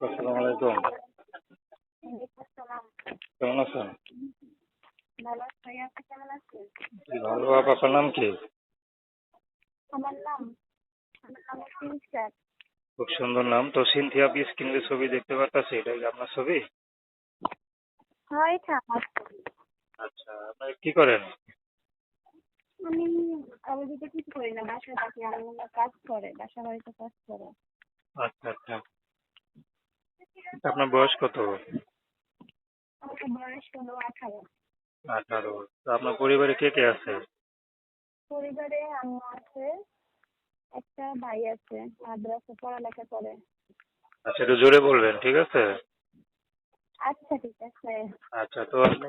আসসালামু আলাইকুম। আসসালাম কেমন আছেন? ভালো আছি আপনি কেমন আছেন? ভালো। আপনার নাম কি? আমার নাম আমার নাম সিনস্টার খুব সুন্দর নাম। তো সিনথিয়া আপনি স্ক্রিনে ছবি দেখতে পারতেছি এটা কি আপনার ছবি? হয় এটা আমার ছবি। আচ্ছা আপনি কি করেন? আমি আপাতত কিছু করি না বাসায় থাকি। আমি কাজ করে বাসা বাড়িতে কাজ করে। আচ্ছা আচ্ছা। আপনার বয়স কত? আঠারো। আপনার পরিবারে কে কে আছে? পরিবারে আম্মু আছে একটা ভাই আছে মাদ্রাসা পড়ালেখা করে। আচ্ছা একটু জোরে বলবেন ঠিক আছে? আচ্ছা ঠিক আছে। আচ্ছা তো আপনি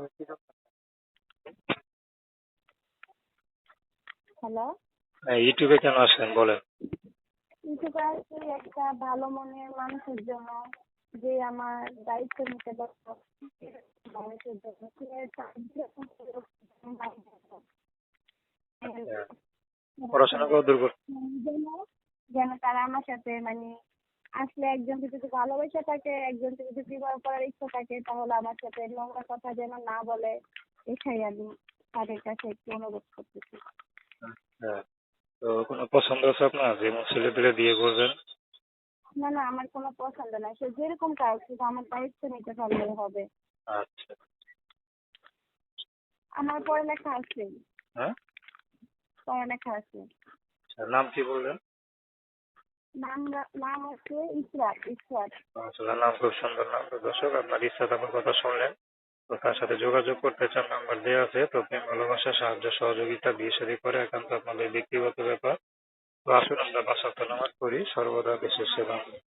হ্যালো? হ্যাঁ, ইউটিউবে কেন আসেন বলেন। ইউটিউবে একটা ভালো মনের মানুষের জন্য যে আমার দায়িত্ব নিতে মানুষের জন্য। আচ্ছা, পড়াশোনা দূর যেন তারা আমার সাথে মানে আসলে একজনকে যদি ভালোবাসা থাকে একজনকে যদি বিবাহ করার ইচ্ছা থাকে তাহলে আমার সাথে নোংরা কথা যেন না বলে এটাই আমি তাদের কাছে একটু অনুরোধ করতেছি। হ্যাঁ তো কোনো পছন্দ আছে আপনার? যেমন ছেলে পেলে বিয়ে করবেন? না না আমার কোনো পছন্দ নাই সে যেরকম কাজ শুধু আমার দায়িত্ব নিতে পারলেই হবে। আচ্ছা। আমার পড়ালেখা আছে। হ্যাঁ? পড়ালেখা আছে। আচ্ছা নাম কি বললেন? নাম নাম হচ্ছে ইসরাত ইসরাত। আসলে নাম খুব সুন্দর নাম। তো দর্শক আপনার কথা শুনলেন। তো তার সাথে যোগাযোগ করতে চান নাম্বার দেওয়া আছে। তো প্রেম ভালোবাসা সাহায্য সহযোগিতা বিয়ে শাদী করে একান্ত আপনাদের ব্যক্তিগত ব্যাপার। তো আসুন আমরা বাসাতে নামাজ করি সর্বদা দেশের সেবা করি।